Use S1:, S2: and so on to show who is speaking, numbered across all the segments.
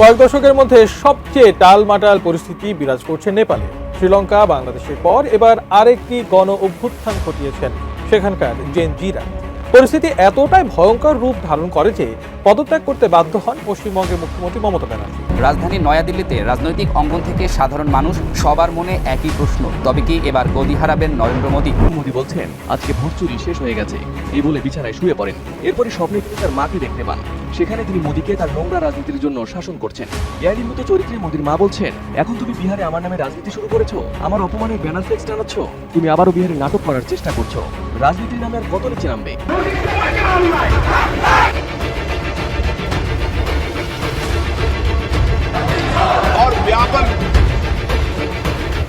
S1: কয়েক দশকের মধ্যে সবচেয়ে টালমাটাল পরিস্থিতি বিরাজ করছে নেপালে। শ্রীলঙ্কা, বাংলাদেশের পর এবার আরেকটি গণ অভ্যুত্থান ঘটিয়েছেন সেখানকার জেনজিরা পরিস্থিতি এতটাই ভয়ঙ্কর রূপ ধারণ করে যে পদত্যাগ করতে বাধ্য হন পশ্চিমবঙ্গের মুখ্যমন্ত্রী মমতা ব্যানার্জি।
S2: রাজধানী নয়াদিল্লিতে রাজনৈতিক অঙ্গন থেকে সাধারণ মানুষ সবার মনে একই প্রশ্ন, তবে কি এবার গদি হারাবেন নরেন্দ্র মোদী?
S3: মোদী বলছেন, আজকে ভোট চুরি শেষ হয়ে গেছে, এই বলে বিছানায় শুয়ে পড়েন। এরপরে স্বপ্নে তিনি তার মাকে দেখতে পান। সেখানে তিনি মোদীকে তার নোংরা রাজনীতির জন্য শাসন করছেন। এআইডির মতো চরিত্রে মোদীর মা বলছেন, এখন তুমি বিহারে আমার নামে রাজনীতি শুরু করেছ, আমার অপমানের ব্যানার ফ্লেক্স টানাচ্ছ, তুমি আবারও বিহারে নাটক করার চেষ্টা করছ। রাজনীতির নামে আর কত নিচে নামবে?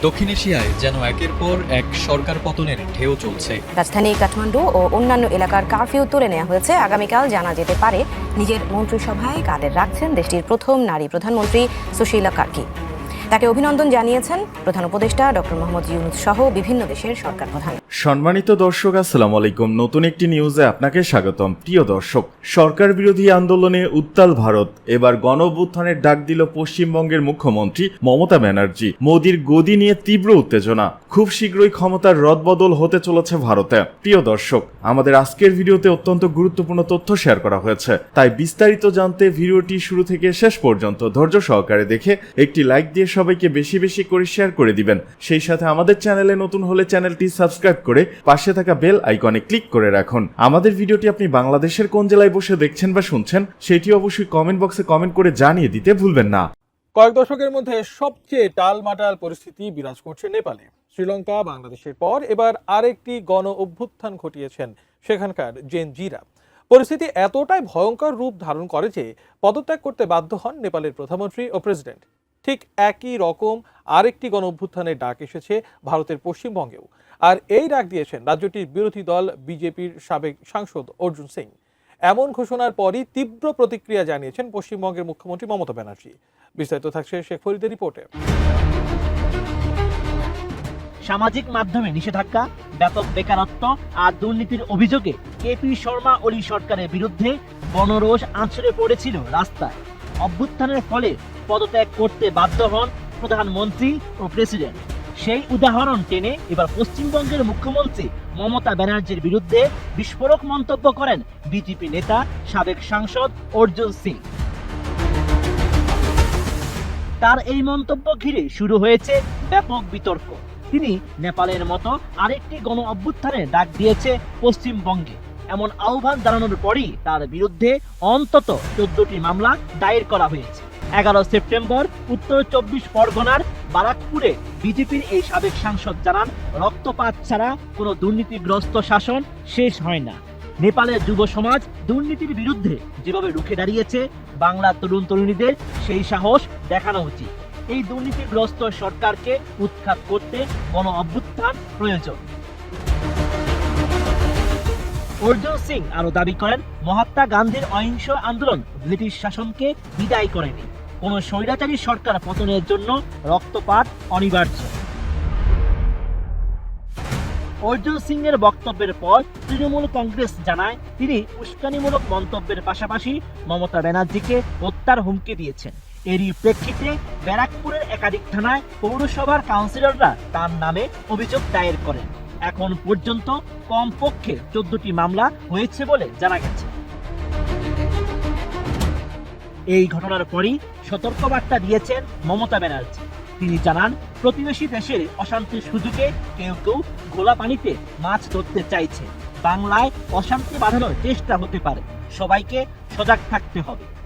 S4: দক্ষিণ এশিয়ায় যেন একের পর এক সরকার পতনের ঢেউ চলছে।
S5: রাজধানী কাঠমান্ডু ও অন্যান্য এলাকার কারফিউ তুলে নেওয়া হয়েছে। আগামীকাল জানা যেতে পারে, নিজের মন্ত্রিসভায় কাদের রাখছেন দেশটির প্রথম নারী প্রধানমন্ত্রী সুশীলা কার্কি। তাকে অভিনন্দন জানিয়েছেন প্রধান উপদেষ্টা ডক্টর মোহাম্মদ ইউনুস সহ বিভিন্ন দেশের সরকার প্রধান।
S6: সম্মানিত দর্শক, আসসালামু আলাইকুম। নতুন একটি নিউজে আপনাকে স্বাগতম। প্রিয় দর্শক, সরকার বিরোধী আন্দোলনে উত্তাল ভারত, এবার গণ অভ্যুত্থানের ডাক দিল পশ্চিমবঙ্গের মুখ্যমন্ত্রী মমতা ব্যানার্জি। মোদির গদি নিয়ে তীব্র উত্তেজনা। খুব শীঘ্রই ক্ষমতার রদবদল হতে চলেছে ভারতে। প্রিয় দর্শক, আমাদের আজকের ভিডিওতে অত্যন্ত গুরুত্বপূর্ণ তথ্য শেয়ার করা হয়েছে। তাই বিস্তারিত জানতে ভিডিওটি শুরু থেকে শেষ পর্যন্ত ধৈর্য সহকারে দেখে একটি লাইক দিয়ে সবাইকে বেশি বেশি করে শেয়ার করে দিবেন। সেই সাথে আমাদের চ্যানেলে নতুন হলে চ্যানেলটি সাবস্ক্রাইব করে পাশে থাকা বেল আইকনে ক্লিক করে রাখুন। আমাদের ভিডিওটি আপনি বাংলাদেশের কোন জেলায় বসে দেখছেন বা শুনছেন, সেটি অবশ্যই কমেন্ট বক্সে কমেন্ট করে জানিয়ে দিতে ভুলবেন না।
S1: কয়েক দশকের মধ্যে সবচেয়ে টালমাটাল পরিস্থিতি বিরাজ করছে নেপালে। শ্রীলঙ্কা, বাংলাদেশের পর এবার আরেকটি গণ অভ্যুত্থান ঘটিয়েছেন সেখানকার জেনজিরা। পরিস্থিতি এতটাই ভয়ঙ্কর রূপ ধারণ করে যে পদত্যাগ করতে বাধ্য হন নেপালের প্রধানমন্ত্রী ও প্রেসিডেন্ট। ঠিক একই রকম আরেকটি গণ অভ্যুত্থানের ডাক এসেছে ভারতের পশ্চিমবঙ্গেও। আর এই ডাক দিয়েছেন রাজ্যটির বিরোধী দল বিজেপির সাবেক সাংসদ অর্জুন সিং। এমন ঘোষণার পরই তীব্র প্রতিক্রিয়া জানিয়েছেন পশ্চিমবঙ্গের মুখ্যমন্ত্রী মমতা ব্যানার্জি। বিস্তারিত থাকছে শেখ ফরিদের রিপোর্টে।
S7: সামাজিক মাধ্যমে নিষেধাজ্ঞা, ব্যাপক বেকারত্ব আর দুর্নীতির অভিযোগে কেপি শর্মা ওলি সরকারের বিরুদ্ধে গণরোষ আছড়ে পড়েছিল রাস্তায়। অভ্যুত্থানের ফলে পদত্যাগ করতে বাধ্য হন প্রধানমন্ত্রী ও প্রেসিডেন্ট। সেই উদাহরণ টেনে এবার পশ্চিমবঙ্গের মুখ্যমন্ত্রী মমতা ব্যানার্জির বিরুদ্ধে বিস্ফোরক মন্তব্য করেন বিজেপি নেতা, সাবেক সাংসদ অর্জুন সিং। তার এই মন্তব্য ঘিরে শুরু হয়েছে ব্যাপক বিতর্ক। তিনি নেপালের মতো আরেকটি গণ অভ্যুত্থানের ডাক দিয়েছে পশ্চিমবঙ্গে। এমন আহ্বান জানানোর পরই তার বিরুদ্ধে অন্তত চোদ্দটি মামলা দায়ের করা হয়েছে। এগারো সেপ্টেম্বর, উত্তর চব্বিশ পরগনার বারাকপুরে বিজেপির এই সাবেক সাংসদ জানান, রক্তপাত ছাড়া কোনো দুর্নীতিগ্রস্ত শাসন শেষ হয় না। নেপালের যুব সমাজ দুর্নীতির বিরুদ্ধে যেভাবে রুখে দাঁড়িয়েছে, বাংলার তরুণ তরুণীদের সেই সাহস দেখানো উচিত। এই দুর্নীতিগ্রস্ত সরকারকে উৎখাত করতে গণ অভ্যুত্থান প্রয়োজন। অর্জুন সিং আরও দাবি করেন, মহাত্মা গান্ধীর অহিংস আন্দোলন ব্রিটিশ শাসনকে বিদায় করেনি। কোন স্বৈরাচারী সরকার পতনের জন্য রক্তপাত অনিবার্য। অর্জুন সিং এর বক্তব্যের পর তৃণমূল কংগ্রেস জানায়, তিনি উস্কানিমূলক মন্তব্যের পাশাপাশি মমতা ব্যানার্জিকে হত্যার হুমকি দিয়েছেন। এরই প্রেক্ষিতে ব্যারাকপুরের একাধিক থানায় পৌরসভার কাউন্সিলররা তার নামে অভিযোগ দায়ের করেন। এখন পর্যন্ত কমপক্ষে চোদ্দটি মামলা হয়েছে বলে জানা গেছে। এই ঘটনার পরই সতর্কবার্তা দিয়েছেন মমতা ব্যানার্জি। তিনি জানান, প্রতিবেশী দেশের অশান্তির সুযোগে কেউ কেউ ঘোলা পানিতে মাছ ধরতে চাইছে। বাংলায় অশান্তি বাঁধানোর চেষ্টা হতে পারে। সবাইকে সজাগ থাকতে হবে।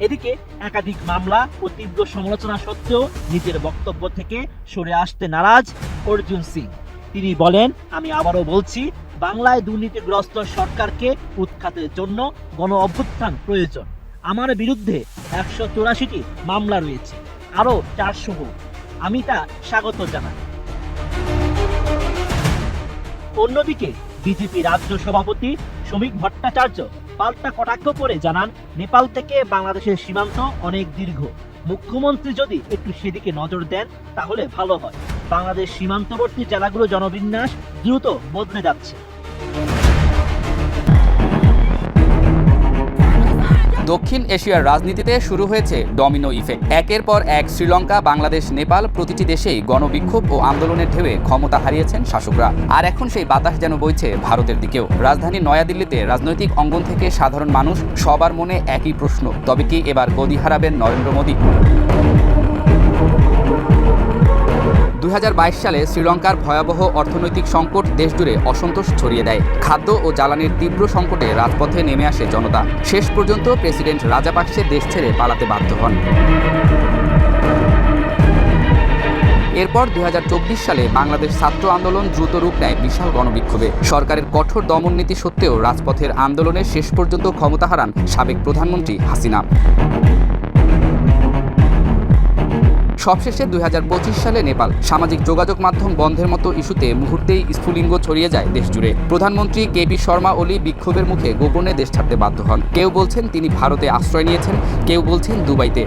S7: এদিকে একাধিক মামলা ও তীব্র সমালোচনা সত্ত্বেও নিজের বক্তব্য থেকে সরে আসতে নারাজ অর্জুন সিং। তিনি বলেন, আমি আবারও বলছি, বাংলায় দুর্নীতিগ্রস্ত সরকারকে উৎখাতের জন্য গণ অভ্যুত্থান প্রয়োজন। আমার বিরুদ্ধে একশো চৌরাশিটি মামলা রয়েছে, আরও চারশো হোক। আমি তা স্বাগত জানাই। অন্যদিকে বিজেপি রাজ্য সভাপতি শ্রমিক ভট্টাচার্য পাল্টা কটাক্ষ করে জানান, নেপাল থেকে বাংলাদেশের সীমান্ত অনেক দীর্ঘ। মুখ্যমন্ত্রী যদি একটু সেদিকে নজর দেন, তাহলে ভালো হয়। বাংলাদেশ সীমান্তবর্তী জেলাগুলো জনবিন্যাস দ্রুত বদলে যাচ্ছে।
S2: দক্ষিণ এশিয়ার রাজনীতিতে শুরু হয়েছে ডমিনো ইফেক্ট। একের পর এক শ্রীলঙ্কা, বাংলাদেশ, নেপাল প্রতিটি দেশেই গণবিক্ষোভ ও আন্দোলনের ঢেউয়ে ক্ষমতা হারিয়েছেন শাসকরা। আর এখন সেই বাতাস যেন বইছে ভারতের দিকেও। রাজধানী নয়াদিল্লিতে রাজনৈতিক অঙ্গন থেকে সাধারণ মানুষ সবার মনে একই প্রশ্ন, তবে কি এবার গদি হারাবেন নরেন্দ্র মোদী? দু হাজার বাইশ সালে শ্রীলঙ্কার ভয়াবহ অর্থনৈতিক সংকট দেশজুড়ে অসন্তোষ ছড়িয়ে দেয়। খাদ্য ও জ্বালানির তীব্র সংকটে রাজপথে নেমে আসে জনতা। শেষ পর্যন্ত প্রেসিডেন্ট রাজাপাকসে দেশ ছেড়ে পালাতে বাধ্য হন। এরপর দু হাজার চব্বিশ সালে বাংলাদেশ ছাত্র আন্দোলন দ্রুত রূপ নেয় বিশাল গণবিক্ষোভে। সরকারের কঠোর দমন নীতি সত্ত্বেও রাজপথের আন্দোলনে শেষ পর্যন্ত ক্ষমতা হারান সাবেক প্রধানমন্ত্রী হাসিনা। সবশেষে দুই হাজার পঁচিশ সালে নেপাল সামাজিক যোগাযোগ মাধ্যম বন্ধের মতো ইস্যুতে মুহূর্তেই স্ফুলিঙ্গ ছড়িয়ে যায় দেশজুড়ে প্রধানমন্ত্রী কে কেপি শর্মা ওলি বিক্ষোভের মুখে গোপনে দেশ ছাড়তে বাধ্য হন। কেউ বলছেন তিনি ভারতে আশ্রয় নিয়েছেন, কেউ বলছেন দুবাইতে।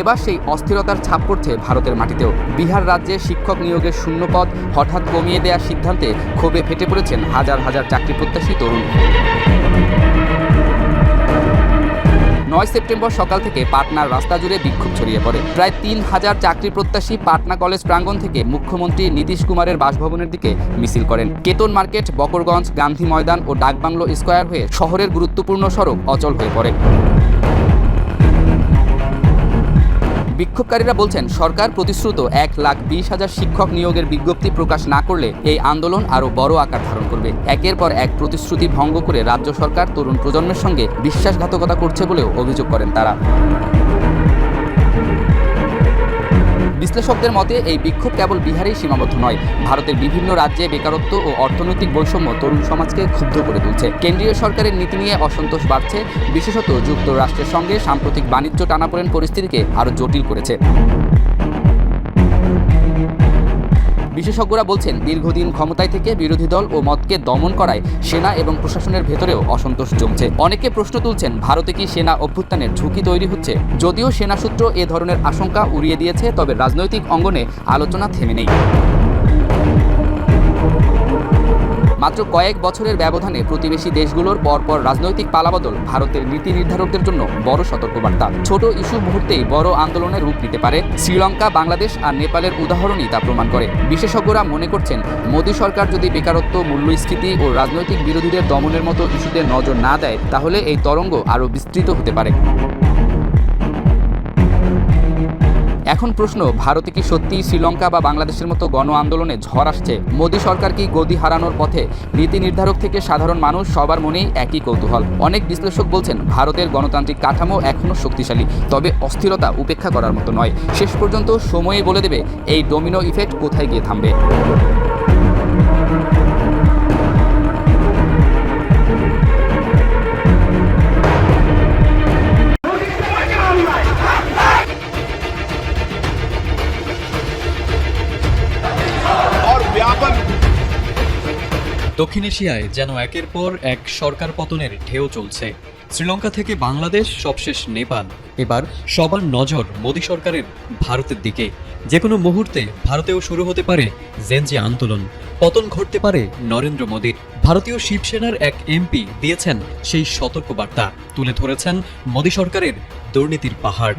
S2: এবার সেই অস্থিরতার ছাপ পড়ছে ভারতের মাটিতেও। বিহার রাজ্যে শিক্ষক নিয়োগের শূন্যপদ হঠাৎ কমিয়ে দেওয়ার সিদ্ধান্তে ক্ষোভে ফেটে পড়েছেন হাজার হাজার চাকরি প্রত্যাশী তরুণ। নয় সেপ্টেম্বর সকাল থেকে পাটনার রাস্তা জুড়ে বিক্ষোভ ছড়িয়ে পড়ে। প্রায় তিন হাজার চাকরি প্রত্যাশী পাটনা কলেজ প্রাঙ্গণ থেকে মুখ্যমন্ত্রী নীতিশ কুমারের বাসভবনের দিকে মিছিল করেন। কেতন মার্কেট, বকরগঞ্জ, গান্ধী ময়দান ও ডাকবাংলো স্কোয়ার হয়ে শহরের গুরুত্বপূর্ণ সড়ক অচল হয়ে পড়ে। বিক্ষোভকারীরা বলছেন, সরকার প্রতিশ্রুত এক লাখ বিশ হাজার শিক্ষক নিয়োগের বিজ্ঞপ্তি প্রকাশ না করলে এই আন্দোলন আরও বড় আকার ধারণ করবে। একের পর এক প্রতিশ্রুতি ভঙ্গ করে রাজ্য সরকার তরুণ প্রজন্মের সঙ্গে বিশ্বাসঘাতকতা করছে বলেও অভিযোগ করেন তারা। বিশ্লেষকদের মতে, এই বিক্ষোভ কেবল বিহারেই সীমাবদ্ধ নয়। ভারতের বিভিন্ন রাজ্যে বেকারত্ব ও অর্থনৈতিক বৈষম্য তরুণ সমাজকে ক্ষুব্ধ করে তুলছে। কেন্দ্রীয় সরকারের নীতি নিয়ে অসন্তোষ বাড়ছে, বিশেষত যুক্তরাষ্ট্রের সঙ্গে সাম্প্রতিক বাণিজ্য টানাপোড়েন পরিস্থিতিকে আরও জটিল করেছে। বিশেষজ্ঞরা বলছেন, দীর্ঘদিন ক্ষমতায় থেকে বিরোধী দল ও মতকে দমন করায় সেনা এবং প্রশাসনের ভেতরেও অসন্তোষ জমছে। অনেকে প্রশ্ন তুলছেন, ভারতে কি সেনা অভ্যুত্থানের ঝুঁকি তৈরি হচ্ছে? যদিও সেনা সূত্র এ ধরনের আশঙ্কা উড়িয়ে দিয়েছে, তবে রাজনৈতিক অঙ্গনে আলোচনা থেমে নেই। মাত্র কয়েক বছরের ব্যবধানে প্রতিবেশী দেশগুলোর পরপর রাজনৈতিক পালাবদল ভারতের নীতি নির্ধারকদের জন্য বড় সতর্কবার্তা। ছোট ইস্যু মুহূর্তেই বড় আন্দোলনের রূপ নিতে পারে। শ্রীলঙ্কা, বাংলাদেশ আর নেপালের উদাহরণই তা প্রমাণ করে। বিশেষজ্ঞরা মনে করছেন, মোদী সরকার যদি বেকারত্ব, মূল্যস্ফীতি ও রাজনৈতিক বিরোধীদের দমনের মতো ইস্যুতে নজর না দেয়, তাহলে এই তরঙ্গ আরও বিস্তৃত হতে পারে। এখন প্রশ্ন, ভারতে কি সত্যি শ্রীলঙ্কা বা বাংলাদেশের মতো গণ আন্দোলনে ঝড় আসছে? মোদী সরকার কি গদি হারানোর পথে? নীতি নির্ধারক থেকে সাধারণ মানুষ সবার মনেই একই কৌতূহল। অনেক বিশ্লেষক বলছেন, ভারতের গণতান্ত্রিক কাঠামো এখনও শক্তিশালী, তবে অস্থিরতা উপেক্ষা করার মতো নয়। শেষ পর্যন্ত সময়ে বলে দেবে, এই ডোমিনো ইফেক্ট কোথায় গিয়ে থামবে?
S4: দক্ষিণ এশিয়ায় যেন একের পর এক সরকার পতনের ঢেউ চলছে। শ্রীলঙ্কা থেকে বাংলাদেশ, সবশেষ নেপাল। এবার সবার নজর মোদী সরকারের ভারতের দিকে। যে কোনো মুহূর্তে ভারতেও শুরু হতে পারে জেনজি আন্দোলন। পতন ঘটতে পারে নরেন্দ্র মোদীর। ভারতীয় শিবসেনার এক এমপি দিয়েছেন সেই সতর্কবার্তা। তুলে ধরেছেন মোদী সরকারের দুর্নীতির পাহাড়।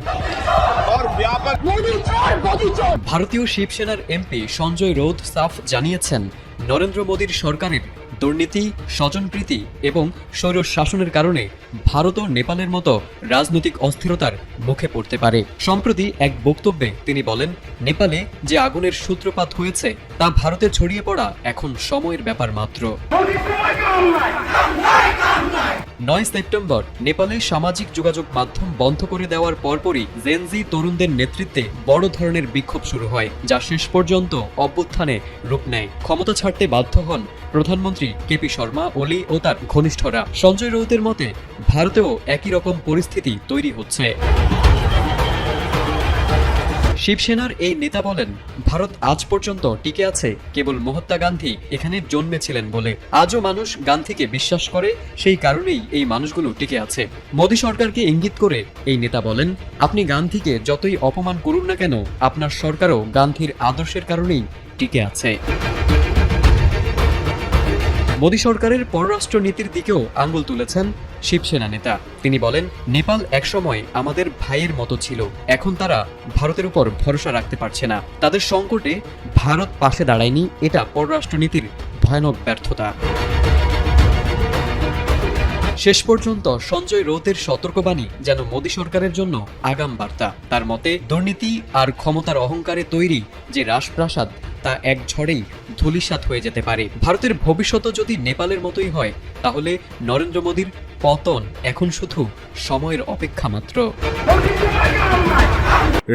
S4: ভারতীয় শিবসেনার এমপি সঞ্জয় রৌধ সাফ জানিয়েছেন নরেন্দ্র মোদীর সরকারের দুর্নীতি, স্বজনপ্রীতি এবং স্বৈর শাসনের কারণে ভারত ও নেপালের মতো রাজনৈতিক অস্থিরতার মুখে পড়তে পারে। সম্প্রতি এক বক্তব্যে তিনি বলেন, নেপালে যে আগুনের সূত্রপাত হয়েছে, তা ভারতে ছড়িয়ে পড়া এখন সময়ের ব্যাপার মাত্র। নয় সেপ্টেম্বর নেপালে সামাজিক যোগাযোগ মাধ্যম বন্ধ করে দেওয়ার পরপরই জেনজি তরুণদের নেতৃত্বে বড় ধরনের বিক্ষোভ শুরু হয়, যা শেষ পর্যন্ত অভ্যুত্থানে রূপ নেয়। ক্ষমতা ছাড়তে বাধ্য হন প্রধানমন্ত্রী কেপি শর্মা, ওলি ও তার ঘনিষ্ঠরা। সঞ্জয় রৌতের মতে, ভারতেও একই রকম পরিস্থিতি তৈরি হচ্ছে। শিবসেনার এই নেতা বলেন, ভারত আজ পর্যন্ত টিকে আছে, কেবল মহাত্মা গান্ধী এখানে জন্মেছিলেন বলে। আজও মানুষ গান্ধীকে বিশ্বাস করে, সেই কারণেই এই মানুষগুলো টিকে আছে। মোদী সরকারকে ইঙ্গিত করে এই নেতা বলেন, আপনি গান্ধীকে যতই অপমান করুন না কেন, আপনার সরকারও গান্ধীর আদর্শের কারণেই টিকে আছে। মোদী সরকারের পররাষ্ট্র নীতির দিকেও আঙ্গুল তুলেছেন শিবসেনা নেতা। তিনি বলেন, নেপাল একসময় আমাদের ভাইয়ের মতো ছিল। এখন তারা ভারতের উপর ভরসা রাখতে পারছে না। তাদের সংকটে ভারত পাশে দাঁড়ায়নি, এটা পররাষ্ট্রনীতির ভয়ানক ব্যর্থতা। শেষ পর্যন্ত সঞ্জয় রৌতের সতর্কবাণী যেন মোদী সরকারের জন্য আগাম বার্তা। তার মতে, দুর্নীতি আর ক্ষমতার অহংকারে তৈরি যে রাজপ্রাসাদ তা এক ঝড়েই ধুলিসাত হয়ে যেতে পারে। ভারতের ভবিষ্যৎও যদি নেপালের মতোই হয়, তাহলে নরেন্দ্র মোদীর পতন এখন শুধু সময়ের অপেক্ষা মাত্র।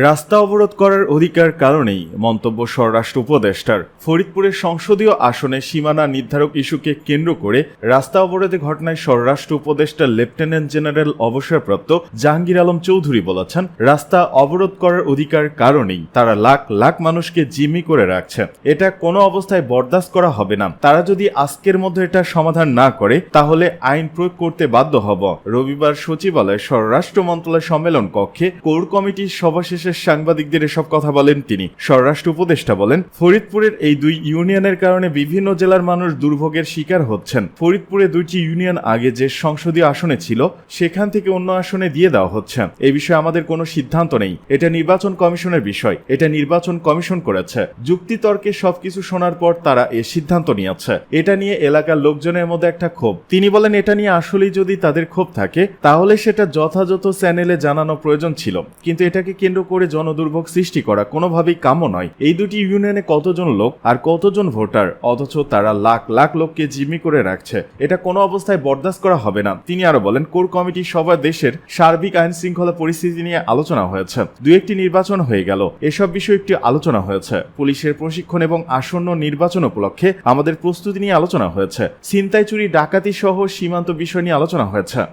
S6: রাস্তা অবরোধ করার অধিকার কারণেই মন্তব্য স্বরাষ্ট্র উপদেষ্টার। ফরিদপুরের সংসদীয় আসনে সীমানা নির্ধারক ইস্যুকে কেন্দ্র করে রাস্তা অবরোধের ঘটনায় স্বরাষ্ট্র উপদেষ্টা লেফটেন্যান্ট জেনারেল অবসরপ্রাপ্ত জাহাঙ্গীর আলম চৌধুরী বলেছেন, রাস্তা অবরোধ করার অধিকার কারণেই তারা লাখ লাখ মানুষকে জিম্মি করে রাখছে। এটা কোনো অবস্থায় বরদাস্ত করা হবে না। তারা যদি আজকের মধ্যে এটা সমাধান না করে, তাহলে আইন প্রয়োগ করতে বাধ্য হব। রবিবার সচিবালয় স্বরাষ্ট্র মন্ত্রণালয় সম্মেলন কক্ষে কোর কমিটির সভা শেষে সাংবাদিকদের এসব কথা বলেন তিনি। স্বরাষ্ট্র উপদেষ্টা বলেন, ফরিদপুরের এই দুই ইউনিয়নের কারণে বিভিন্ন জেলার মানুষ দুর্ভোগের শিকার হচ্ছেন। ফরিদপুরে দুইটি ইউনিয়ন আগে যে সংসদীয় আসনে ছিল, সেখান থেকে অন্য আসনে দিয়ে দেওয়া হচ্ছে। এ বিষয়ে আমাদের কোনো সিদ্ধান্ত নেই। এটা নির্বাচন কমিশনের বিষয়। এটা নির্বাচন কমিশন করেছে। যুক্তিতর্কে সবকিছু শোনার পর তারা এ সিদ্ধান্ত নিয়েছে। এটা নিয়ে এলাকার লোকজনের মধ্যে একটা ক্ষোভ। তিনি বলেন, এটা নিয়ে আসলেই যদি তাদের ক্ষোভ থাকে, তাহলে সেটা যথাযথ চ্যানেলে জানানো প্রয়োজন ছিল। কিন্তু এটাকে কেন্দ্র করে জনদুর্ভোগ সৃষ্টি করা কোনোভাবেই কাম্য নয়। এই দুটি ইউনিয়নে কতজন লোক আর কতজন ভোটার? অথচ তারা লাখ লাখ লোককে জিম্মি করে রাখছে। এটা কোনো অবস্থায় বরদাস্ত করা হবে না। তিনি আরও বলেন, কোর কমিটি সভা দেশের সার্বিক আইন শৃঙ্খলা পরিস্থিতি নিয়ে আলোচনা হয়েছে। দু একটি নির্বাচন হয়ে গেল। এসব বিষয়ে একটি আলোচনা হয়েছে। পুলিশের প্রশিক্ষণ এবং আসন্ন নির্বাচন উপলক্ষে আমাদের প্রস্তুতি নিয়ে আলোচনা হয়েছে। ছিনতাই চুরি ডাকাতি সহ সীমান্ত বিষয় নিয়ে আলোচনা হয়েছে।